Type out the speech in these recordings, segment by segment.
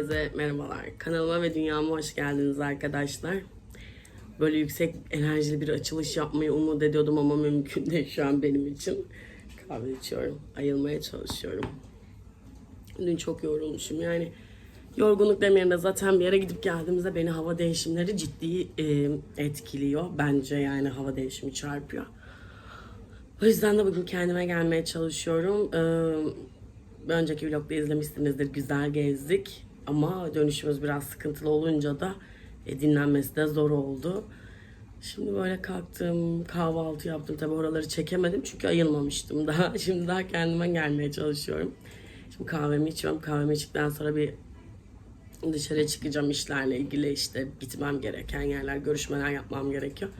Herkese merhabalar. Kanalıma ve dünyama hoş geldiniz arkadaşlar. Böyle yüksek enerjili bir açılış yapmayı umut ediyordum ama mümkün değil şu an benim için. Kahve içiyorum. Ayılmaya çalışıyorum. Dün çok yorulmuşum yani. Yorgunluk demeyelim de zaten bir yere gidip geldiğimizde beni hava değişimleri ciddi e, etkiliyor. Bence yani hava değişimi çarpıyor. O yüzden de bugün kendime gelmeye çalışıyorum. Ee, önceki vlogda izlemişsinizdir. Güzel gezdik. Ama dönüşümüz biraz sıkıntılı olunca da e, dinlenmesi de zor oldu. Şimdi böyle kalktım, kahvaltı yaptım. Tabii oraları çekemedim çünkü ayılmamıştım daha. Şimdi daha kendime gelmeye çalışıyorum. Şimdi kahvemi içiyorum. Kahvemi içtikten sonra bir dışarıya çıkacağım işlerle ilgili işte gitmem gereken yerler, görüşmeler yapmam gerekiyor.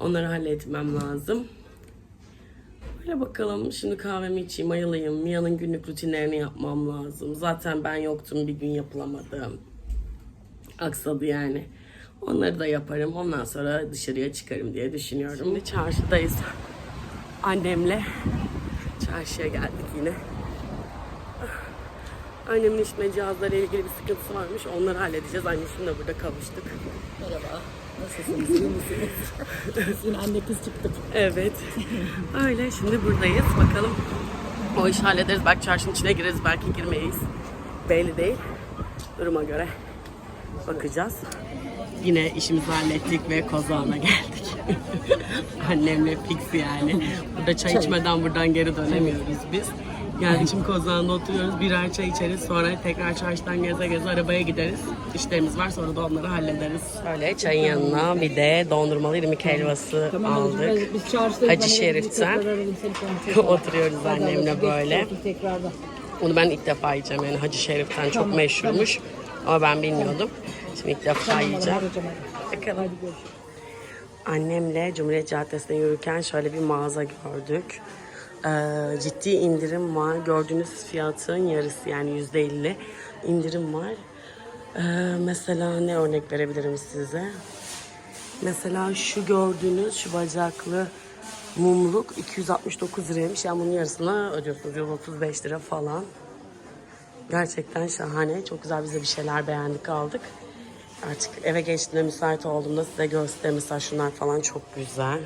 Onları halletmem lazım. Böyle bakalım. Şimdi kahvemi içeyim, ayılayım. Mia'nın günlük rutinlerini yapmam lazım. Zaten ben yoktum, bir gün yapılamadı. Aksadı yani. Onları da yaparım. Ondan sonra dışarıya çıkarım diye düşünüyorum. Şimdi çarşıdayız. Annemle çarşıya geldik yine. Annemin işme cihazları ile ilgili bir sıkıntısı varmış. Onları halledeceğiz. Annemle burada kavuştuk. Merhaba. Nasılsınız? İyi misiniz? Yine anne kız çıktık. Evet. Öyle şimdi buradayız. Bakalım o işi hallederiz. Belki çarşının içine gireriz, belki girmeyiz. Belli değil. Duruma göre bakacağız. Yine işimizi hallettik ve kozağına geldik. Annemle fix yani. Burada çay içmeden buradan geri dönemiyoruz biz. Yani şimdi kozağında oturuyoruz, birer çay içeriz. Sonra tekrar çarşıdan geze geze arabaya gideriz. İşlerimiz var sonra da onları hallederiz. Böyle çayın yanına bir de dondurmalı irmik helvası aldık. Biz. Hacı Şerif'ten. Oturuyoruz annemle böyle. Onu ben ilk defa yiyeceğim yani Hacı Şerif'ten çok Tamam, meşhurmuş. Ama ben bilmiyordum. Şimdi ilk defa Tamam, yiyeceğim. Bakalım. Annemle Cumhuriyet Caddesi'nde yürürken şöyle bir mağaza gördük. Ee, ciddi indirim var. Gördüğünüz fiyatın yarısı yani yüzde elli indirim var. Ee, mesela ne örnek verebilirim size? Mesela şu gördüğünüz şu bacaklı mumluk 269 liraymış. Yani bunun yarısını ödüyorsunuz 135 lira falan. Gerçekten şahane. Çok güzel bize bir şeyler beğendik aldık. Artık eve geçtiğimde müsait olduğumda size göstereyim. Mesela şunlar falan çok güzel.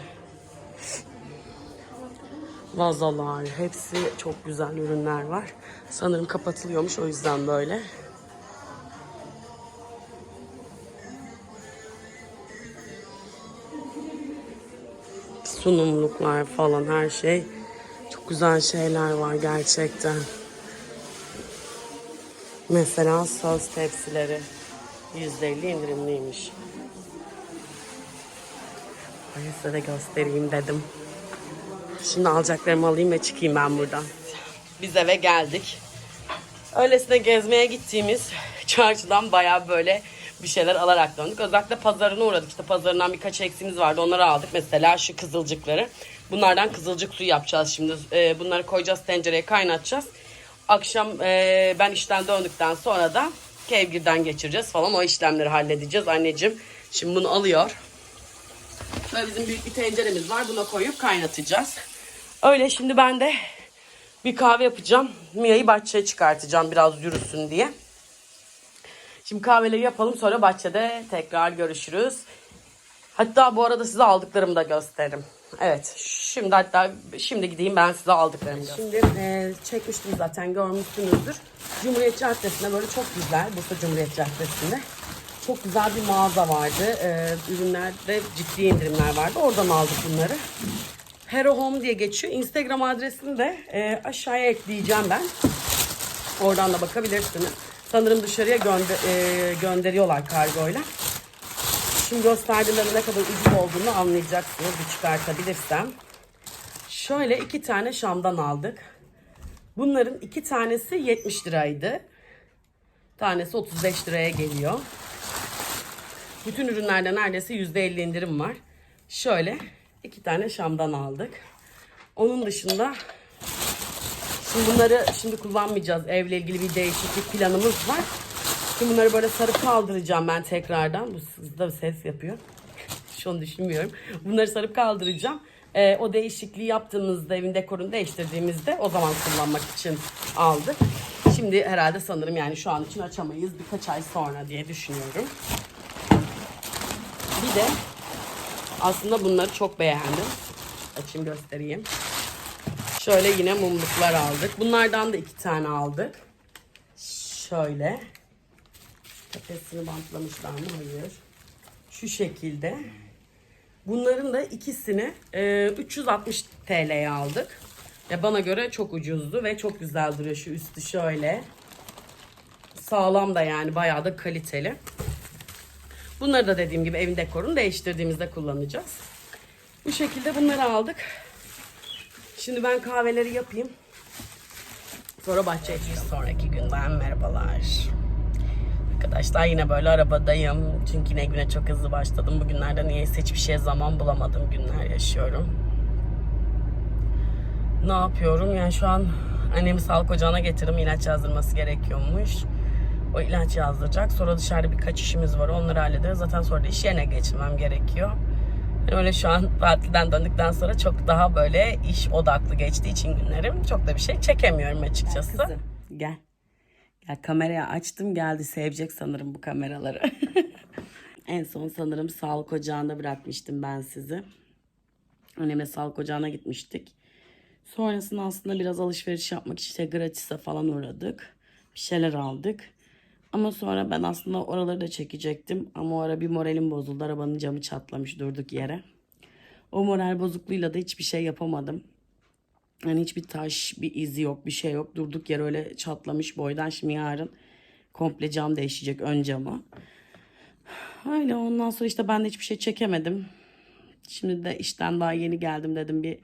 Vazalar, hepsi çok güzel ürünler var. Sanırım kapatılıyormuş o yüzden böyle. Sunumluklar falan her şey. Çok güzel şeyler var gerçekten. Mesela sos tepsileri %50 indirimliymiş. Ay, size de göstereyim dedim. Şimdi alacaklarımı alayım ve çıkayım ben buradan. Biz eve geldik. Öylesine gezmeye gittiğimiz çarşıdan bayağı böyle bir şeyler alarak döndük. Özellikle pazarına uğradık. İşte pazarından birkaç eksiğimiz vardı. Onları aldık. Mesela şu kızılcıkları. Bunlardan kızılcık suyu yapacağız şimdi. Ee, bunları koyacağız tencereye kaynatacağız. Akşam e, ben işten döndükten sonra da kevgirden geçireceğiz falan. O işlemleri halledeceğiz. Anneciğim şimdi bunu alıyor. Böyle bizim büyük bir tenceremiz var. Buna koyup kaynatacağız. Öyle şimdi ben de bir kahve yapacağım. Mia'yı bahçeye çıkartacağım biraz yürüsün diye. Şimdi kahveleri yapalım sonra bahçede tekrar görüşürüz. Hatta bu arada size aldıklarımı da gösteririm. Evet şimdi hatta şimdi gideyim ben size aldıklarımı göstereyim. Şimdi e, çekmiştim zaten görmüşsünüzdür. Cumhuriyet Caddesi'nde böyle çok güzel Bursa Cumhuriyet Caddesi'nde çok güzel bir mağaza vardı. E, ürünlerde ciddi indirimler vardı. Oradan aldık bunları. Hero Home diye geçiyor. Instagram adresini de e, aşağıya ekleyeceğim ben. Oradan da bakabilirsiniz. Sanırım dışarıya gönder, e, gönderiyorlar kargoyla. Şimdi gösterdiğimde ne kadar ucuz olduğunu anlayacaksınız. Bir çıkartabilirsem. Şöyle iki tane Şam'dan aldık. Bunların iki tanesi 70 liraydı. Tanesi 35 liraya geliyor. Bütün ürünlerde neredeyse %50 indirim var. Şöyle iki tane Şam'dan aldık. Onun dışında şimdi bunları şimdi kullanmayacağız. Evle ilgili bir değişiklik planımız var. Şimdi bunları böyle sarıp kaldıracağım ben tekrardan. Bu bir ses yapıyor. Şunu düşünmüyorum. Bunları sarıp kaldıracağım. Ee, o değişikliği yaptığımızda evin dekorunu değiştirdiğimizde o zaman kullanmak için aldık. Şimdi herhalde sanırım yani şu an için açamayız. Birkaç ay sonra diye düşünüyorum. Bir de aslında bunları çok beğendim. Açayım göstereyim. Şöyle yine mumluklar aldık. Bunlardan da iki tane aldık. Şöyle. Tepesini bantlamışlar mı? Hayır. Şu şekilde. Bunların da ikisini e, 360 TL'ye aldık. Ya bana göre çok ucuzdu ve çok güzel duruyor. Şu üstü şöyle. Sağlam da yani bayağı da kaliteli. Bunları da dediğim gibi evin dekorunu değiştirdiğimizde kullanacağız. Bu şekilde bunları aldık. Şimdi ben kahveleri yapayım. Sonra bahçeye çıkacağım. Sonraki günden merhabalar. Arkadaşlar yine böyle arabadayım. Çünkü yine güne çok hızlı başladım. Bugünlerde niyeyse hiçbir şeye zaman bulamadığım günler yaşıyorum. Ne yapıyorum? Yani şu an annemi sağlık ocağına getirdim. İlaç yazdırması gerekiyormuş. O ilaç yazdıracak. Sonra dışarıda birkaç işimiz var. Onları hallederiz. Zaten sonra da iş yerine geçirmem gerekiyor. Yani öyle şu an tatilden döndükten sonra çok daha böyle iş odaklı geçtiği için günlerim. Çok da bir şey çekemiyorum açıkçası. Gel. Ya kamerayı açtım geldi sevecek sanırım bu kameraları. en son sanırım sağlık ocağında bırakmıştım ben sizi. Annemle sağlık ocağına gitmiştik. Sonrasında aslında biraz alışveriş yapmak için işte gratis'e falan uğradık. Bir şeyler aldık. Ama sonra ben aslında oraları da çekecektim. Ama o ara bir moralim bozuldu. Arabanın camı çatlamış durduk yere. O moral bozukluğuyla da hiçbir şey yapamadım. Yani hiçbir taş, bir izi yok, bir şey yok. Durduk yere öyle çatlamış boydan. Şimdi yarın komple cam değişecek ön camı. Öyle ondan sonra işte ben de hiçbir şey çekemedim. Şimdi de işten daha yeni geldim dedim bir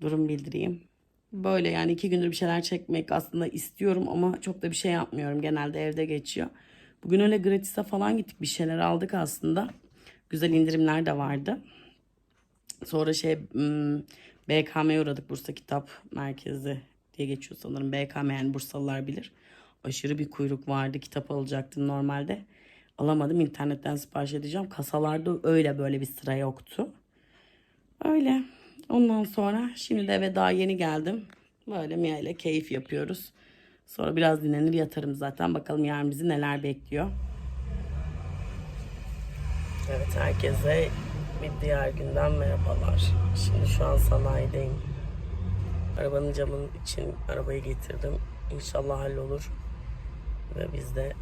durum bildireyim. Böyle yani iki gündür bir şeyler çekmek aslında istiyorum ama çok da bir şey yapmıyorum. Genelde evde geçiyor. Bugün öyle gratis'e falan gittik bir şeyler aldık aslında. Güzel indirimler de vardı. Sonra şey hmm, BKM'ye uğradık Bursa Kitap Merkezi diye geçiyor sanırım. BKM yani Bursalılar bilir. Aşırı bir kuyruk vardı. Kitap alacaktım normalde. Alamadım. internetten sipariş edeceğim. Kasalarda öyle böyle bir sıra yoktu. Öyle. Ondan sonra şimdi de eve daha yeni geldim. Böyle Mia ile keyif yapıyoruz. Sonra biraz dinlenir yatarım zaten. Bakalım yarın bizi neler bekliyor. Evet herkese bir diğer günden merhabalar. Şimdi şu an sanayideyim. Arabanın camının için arabayı getirdim. İnşallah hallolur. Ve biz de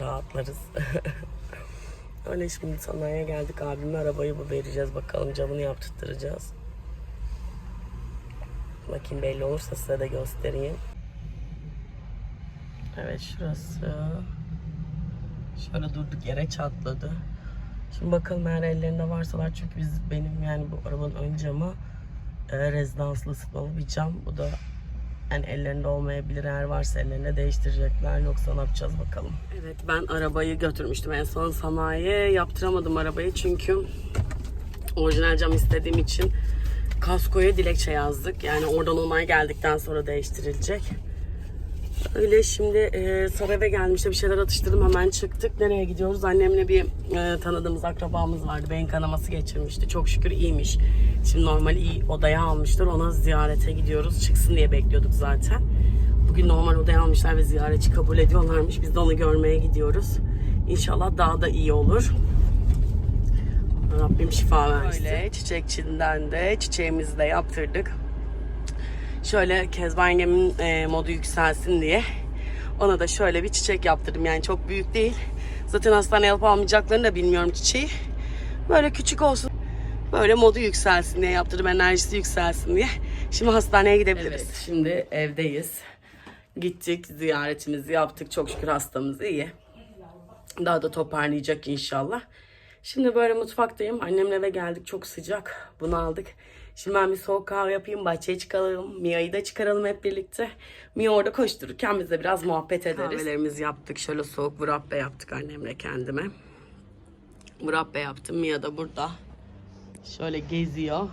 rahatlarız. Öyle şimdi sanayiye geldik. Abime arabayı bu vereceğiz. Bakalım camını yaptırtıracağız. Bakayım belli olursa size de göstereyim. Evet şurası. Şöyle durduk yere çatladı. Şimdi bakalım eğer ellerinde varsalar çünkü biz benim yani bu arabanın ön camı e, rezidanslı ısıtmalı bir cam. Bu da yani ellerinde olmayabilir. Eğer varsa ellerinde değiştirecekler. Yoksa ne yapacağız bakalım. Evet ben arabayı götürmüştüm en son sanayiye. Yaptıramadım arabayı çünkü orijinal cam istediğim için kaskoya dilekçe yazdık. Yani oradan onay geldikten sonra değiştirilecek. Öyle şimdi e, sonra eve gelmişte bir şeyler atıştırdım hemen çıktık. Nereye gidiyoruz? Annemle bir e, tanıdığımız akrabamız vardı. Beyin kanaması geçirmişti. Çok şükür iyiymiş. Şimdi normal iyi odaya almışlar. Ona ziyarete gidiyoruz. Çıksın diye bekliyorduk zaten. Bugün normal odaya almışlar ve ziyaretçi kabul ediyorlarmış. Biz de onu görmeye gidiyoruz. İnşallah daha da iyi olur. Rabbim şifa versin. Öyle çiçekçinden de çiçeğimizi de yaptırdık. Şöyle Kezban yengemin e, modu yükselsin diye ona da şöyle bir çiçek yaptırdım. Yani çok büyük değil. Zaten hastaneye alıp almayacaklarını da bilmiyorum çiçeği. Böyle küçük olsun. Böyle modu yükselsin diye yaptırdım. Enerjisi yükselsin diye. Şimdi hastaneye gidebiliriz. Evet, şimdi evdeyiz. Gittik ziyaretimizi yaptık. Çok şükür hastamız iyi. Daha da toparlayacak inşallah. Şimdi böyle mutfaktayım. Annemle eve geldik. Çok sıcak. Bunu aldık. Şimdi ben bir soğuk kahve yapayım. Bahçeye çıkalım. Mia'yı da çıkaralım hep birlikte. Mia orada koştururken biz de biraz muhabbet ederiz. Kahvelerimizi yaptık. Şöyle soğuk murabbe yaptık annemle kendime. Murabbe yaptım. Mia da burada. Şöyle geziyor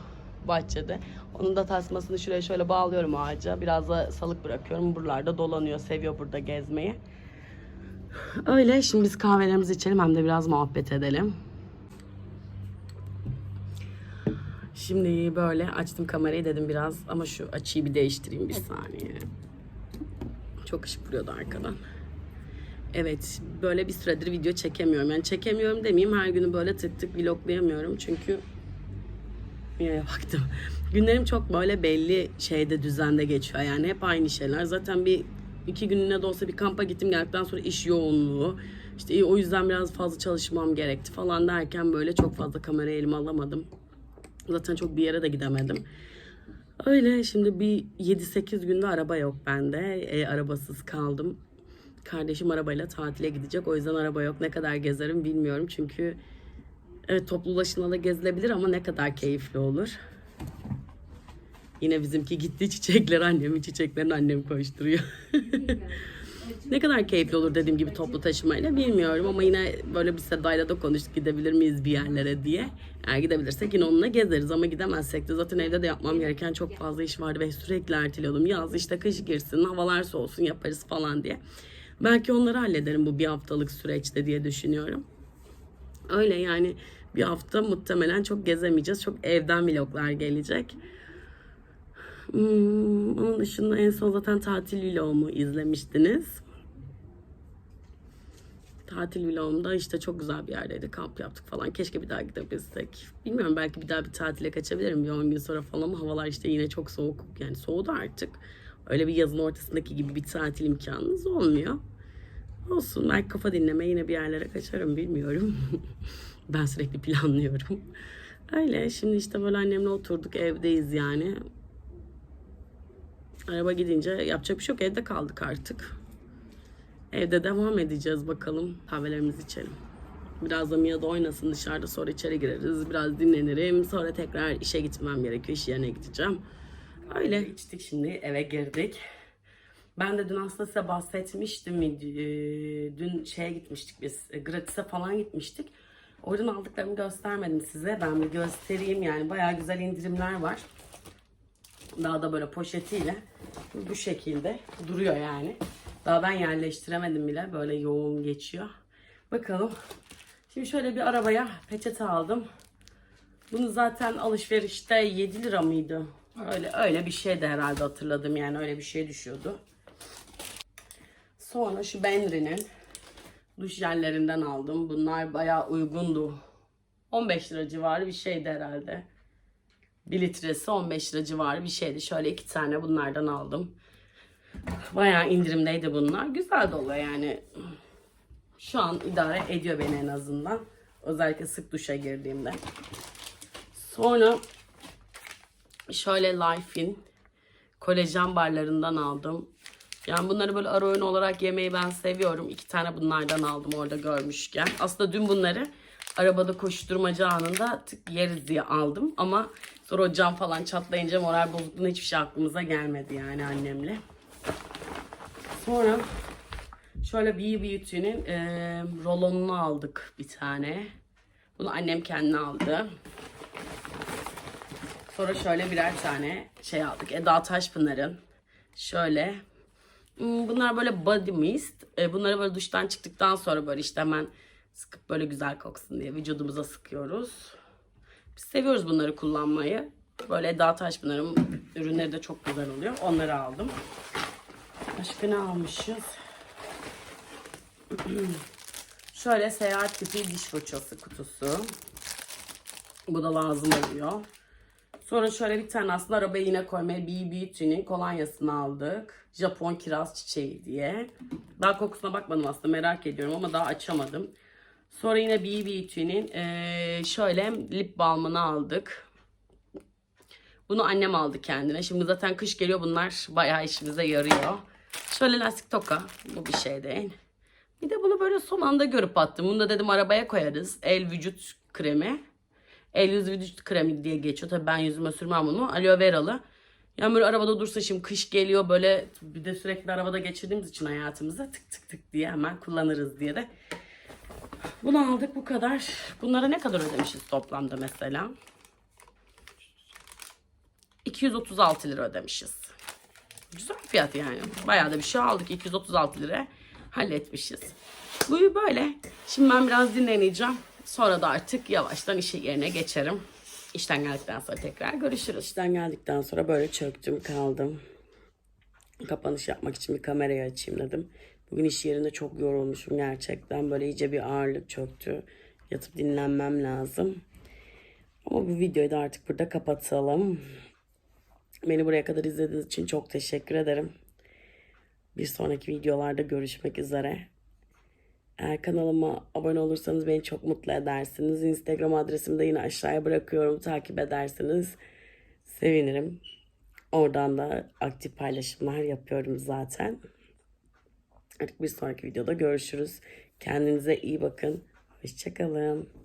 bahçede. Onun da tasmasını şuraya şöyle bağlıyorum ağaca. Biraz da salık bırakıyorum. Buralarda dolanıyor. Seviyor burada gezmeyi. Öyle. Şimdi biz kahvelerimizi içelim hem de biraz muhabbet edelim. Şimdi böyle açtım kamerayı dedim biraz ama şu açıyı bir değiştireyim bir saniye. Çok ışık vuruyordu arkadan. Evet böyle bir süredir video çekemiyorum. Yani çekemiyorum demeyeyim her günü böyle tık tık vloglayamıyorum. Çünkü Yine baktım. Günlerim çok böyle belli şeyde düzende geçiyor. Yani hep aynı şeyler. Zaten bir iki gününe de olsa bir kampa gittim geldikten sonra iş yoğunluğu. İşte o yüzden biraz fazla çalışmam gerekti falan derken böyle çok fazla kamerayı elime alamadım. Zaten çok bir yere de gidemedim. Öyle şimdi bir 7-8 günde araba yok bende. E, arabasız kaldım. Kardeşim arabayla tatile gidecek. O yüzden araba yok. Ne kadar gezerim bilmiyorum. Çünkü evet toplu ulaşımla da gezilebilir ama ne kadar keyifli olur. Yine bizimki gitti çiçekler annemin çiçeklerini annem koşturuyor. Ne kadar keyifli olur dediğim gibi toplu taşımayla bilmiyorum ama yine böyle bir Seda'yla da konuştuk gidebilir miyiz bir yerlere diye. Eğer gidebilirsek yine onunla gezeriz ama gidemezsek de zaten evde de yapmam gereken çok fazla iş vardı ve sürekli erteliyordum. Yaz işte kış girsin havalar soğusun yaparız falan diye. Belki onları hallederim bu bir haftalık süreçte diye düşünüyorum. Öyle yani bir hafta muhtemelen çok gezemeyeceğiz. Çok evden vloglar gelecek. Hmm, onun dışında en son zaten tatil vlogumu izlemiştiniz. Tatil vlogumda işte çok güzel bir yerdeydi. Kamp yaptık falan. Keşke bir daha gidebilsek. Bilmiyorum belki bir daha bir tatile kaçabilirim. Bir 10 gün sonra falan ama havalar işte yine çok soğuk. Yani soğudu artık. Öyle bir yazın ortasındaki gibi bir tatil imkanınız olmuyor. Olsun belki kafa dinleme yine bir yerlere kaçarım bilmiyorum. ben sürekli planlıyorum. Öyle şimdi işte böyle annemle oturduk evdeyiz yani. Araba gidince yapacak bir şey yok evde kaldık artık. Evde devam edeceğiz bakalım. Kahvelerimizi içelim. Biraz da Mia oynasın dışarıda sonra içeri gireriz. Biraz dinlenirim. Sonra tekrar işe gitmem gerekiyor. İş yerine gideceğim. Öyle içtik şimdi eve girdik. Ben de dün aslında size bahsetmiştim. Ee, Dün şeye gitmiştik biz. e, Gratis'e falan gitmiştik. Oradan aldıklarımı göstermedim size. Ben bir göstereyim yani. Bayağı güzel indirimler var. Daha da böyle poşetiyle bu şekilde duruyor yani. Daha ben yerleştiremedim bile. Böyle yoğun geçiyor. Bakalım. Şimdi şöyle bir arabaya peçete aldım. Bunu zaten alışverişte 7 lira mıydı? Öyle öyle bir şeydi herhalde hatırladım yani öyle bir şey düşüyordu. Sonra şu Benri'nin duş jellerinden aldım. Bunlar bayağı uygundu. 15 lira civarı bir şeydi herhalde. 1 litresi 15 lira civarı bir şeydi. Şöyle iki tane bunlardan aldım. Bayağı indirimdeydi bunlar. Güzel de oluyor yani. Şu an idare ediyor beni en azından. Özellikle sık duşa girdiğimde. Sonra şöyle Life'in kolajen barlarından aldım. Yani bunları böyle ara öğün olarak yemeyi ben seviyorum. İki tane bunlardan aldım orada görmüşken. Aslında dün bunları arabada koşturmaca anında tık yeriz diye aldım. Ama sonra o cam falan çatlayınca moral bozukluğunda hiçbir şey aklımıza gelmedi yani annemle. Sonra şöyle Bee Beauty'nin e, rolonunu aldık bir tane. Bunu annem kendine aldı. Sonra şöyle birer tane şey aldık. Eda Taşpınar'ın şöyle hmm, bunlar böyle body mist. E, Bunları böyle duştan çıktıktan sonra böyle işte hemen sıkıp böyle güzel koksun diye vücudumuza sıkıyoruz. Biz seviyoruz bunları kullanmayı. Böyle Eda Taşpınar'ın ürünleri de çok güzel oluyor. Onları aldım. Başka ne almışız? Şöyle seyahat tipi diş fırçası kutusu. Bu da lazım oluyor. Sonra şöyle bir tane aslında arabaya yine koymaya Bee Beauty'nin kolonyasını aldık. Japon kiraz çiçeği diye. Daha kokusuna bakmadım aslında merak ediyorum ama daha açamadım. Sonra yine Bee Beauty'nin şöyle lip balmını aldık. Bunu annem aldı kendine. Şimdi zaten kış geliyor bunlar bayağı işimize yarıyor. Şöyle lastik toka. Bu bir şey değil. Bir de bunu böyle son anda görüp attım. Bunu da dedim arabaya koyarız. El vücut kremi. El yüz vücut kremi diye geçiyor. Tabii ben yüzüme sürmem bunu. Aloe veralı. Yani böyle arabada dursa şimdi kış geliyor böyle bir de sürekli arabada geçirdiğimiz için hayatımızda tık tık tık diye hemen kullanırız diye de. Bunu aldık bu kadar. Bunlara ne kadar ödemişiz toplamda mesela? 236 lira ödemişiz. Güzel bir fiyat yani. Bayağı da bir şey aldık. 236 lira halletmişiz. Bu böyle. Şimdi ben biraz dinleneceğim. Sonra da artık yavaştan işe yerine geçerim. İşten geldikten sonra tekrar görüşürüz. İşten geldikten sonra böyle çöktüm kaldım. kapanış yapmak için bir kamerayı açayım dedim. Bugün iş yerinde çok yorulmuşum gerçekten. Böyle iyice bir ağırlık çöktü. Yatıp dinlenmem lazım. Ama bu videoyu da artık burada kapatalım. Beni buraya kadar izlediğiniz için çok teşekkür ederim. Bir sonraki videolarda görüşmek üzere. Eğer kanalıma abone olursanız beni çok mutlu edersiniz. Instagram adresimi de yine aşağıya bırakıyorum. Takip ederseniz sevinirim. Oradan da aktif paylaşımlar yapıyorum zaten. Artık bir sonraki videoda görüşürüz. Kendinize iyi bakın. Hoşçakalın.